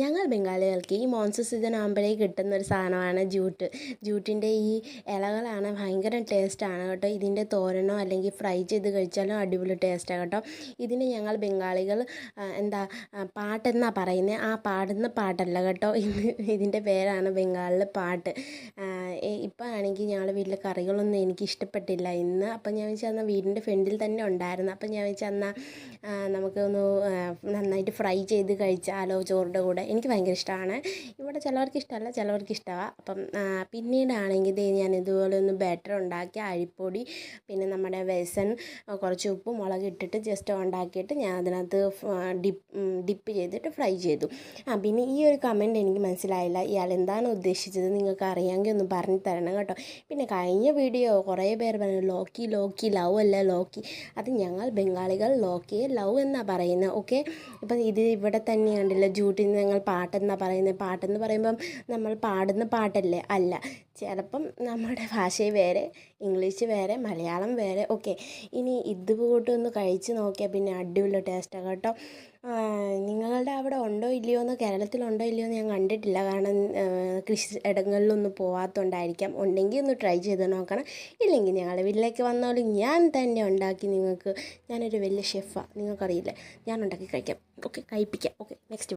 ഞങ്ങൾ ബംഗാളികൾക്ക് ഈ monsoon season ആകുമ്പോഴേ കിട്ടുന്ന ഒരു സാധനമാണ് ജൂട്ട് ജൂട്ടിന്റെ ഈ ഇലകളാണ് ഭയങ്കര ടേസ്റ്റാണ് കേട്ടോ. ഇതിന്റെ തോരനോ അല്ലെങ്കിൽ ഫ്രൈ ചെയ്ത് കഴിച്ചാലും അടിപൊളി ടേസ്റ്റാണ് കേട്ടോ. ഇതിന് ഞങ്ങൾ ബംഗാളികൾ എന്താ പാട്ടെന്നാണ് പറയുന്നത് ആ പാടുന്ന പാട്ടല്ല കേട്ടോ. ഇത് ഇതിന്റെ പേരാണ് ബംഗാളിൽ പാട്ട്. ഇപ്പം ആണെങ്കിൽ ഞങ്ങളുടെ വീട്ടിലെ കറികളൊന്നും എനിക്ക് ഇഷ്ടപ്പെട്ടില്ല ഇന്ന് അപ്പം ഞാൻ വെച്ചാൽ എന്നാൽ വീടിന്റെ ഫ്രണ്ടിൽ തന്നെ ഉണ്ടായിരുന്നു. അപ്പം ഞാൻ വെച്ചാൽ എന്നാൽ നമുക്കൊന്ന് നന്നായിട്ട് ഫ്രൈ ചെയ്ത് കഴിച്ചാലോ ചോറിന്റെ കൂടെ. എനിക്ക് ഭയങ്കര ഇഷ്ടമാണ് ഇവിടെ ചിലവർക്ക് ഇഷ്ടമല്ല ചിലവർക്ക് ഇഷ്ടമാണ് അപ്പം പിന്നീട് പിന്നീടാണെങ്കിൽ ദേ ഞാൻ ഇതുപോലെ ഒന്ന് ബാറ്റർ ഉണ്ടാക്കി അരിപ്പൊടി പിന്നെ നമ്മുടെ വെസൻ കുറച്ച് ഉപ്പും മുളക് ഇട്ടിട്ട് ജസ്റ്റ് ഉണ്ടാക്കിയിട്ട് ഞാൻ അതിനകത്ത് ഡിപ്പ് ഡിപ്പ് ചെയ്തിട്ട് ഫ്രൈ ചെയ്തു. ആ പിന്നെ ഈ ഒരു കമന്റ് എനിക്ക് മനസ്സിലായില്ല. ഇയാൾ എന്താണ് ഉദ്ദേശിച്ചത്? നിങ്ങൾക്ക് അറിയാമെങ്കിൽ ഒന്ന് പറഞ്ഞു തരണം കേട്ടോ. പിന്നെ കഴിഞ്ഞ വീഡിയോ കുറേ പേർ പറഞ്ഞു ലോക്കി ലോക്കി ലവ് അല്ല ലോക്കി. അത് ഞങ്ങൾ ബംഗാളികൾ ലോക്കിയെ ലവ് എന്നാണ് പറയുന്നത് ഓക്കെ ഇപ്പം ഇത് ഇവിടെ തന്നെ കണ്ടില്ല ജൂട്ടിൽ ഞങ്ങൾ പാട്ടെന്നാണ് പറയുന്നത് പാട്ടെന്ന് പറയുമ്പം നമ്മൾ പാടുന്ന പാട്ടല്ലേ? അല്ല. ചിലപ്പം നമ്മുടെ ഭാഷ വേറെ ഇംഗ്ലീഷ് വേറെ മലയാളം വേറെ ഓക്കെ ഇനി ഇത് കൂട്ടൊന്ന് കഴിച്ച് നോക്കിയാൽ പിന്നെ അടിപൊളി ടേസ്റ്റാണ് കേട്ടോ. നിങ്ങളുടെ അവിടെ ഉണ്ടോ ഇല്ലയോ എന്ന് കേരളത്തിലുണ്ടോ ഇല്ലയോ എന്ന് ഞാൻ കണ്ടിട്ടില്ല. കാരണം കൃഷി ഇടങ്ങളിലൊന്നും പോവാത്തതുകൊണ്ടായിരിക്കാം ഉണ്ടെങ്കിൽ ഒന്ന് ട്രൈ ചെയ്ത് നോക്കണം. ഇല്ലെങ്കിൽ ഞങ്ങളുടെ വീട്ടിലേക്ക് വന്നാലും ഞാൻ തന്നെ ഉണ്ടാക്കി നിങ്ങൾക്ക്. ഞാനൊരു വലിയ ഷെഫാണ് നിങ്ങൾക്കറിയില്ലേ? ഞാൻ ഉണ്ടാക്കി കഴിക്കാം. ഓക്കെ കഴിപ്പിക്കാം. Okay next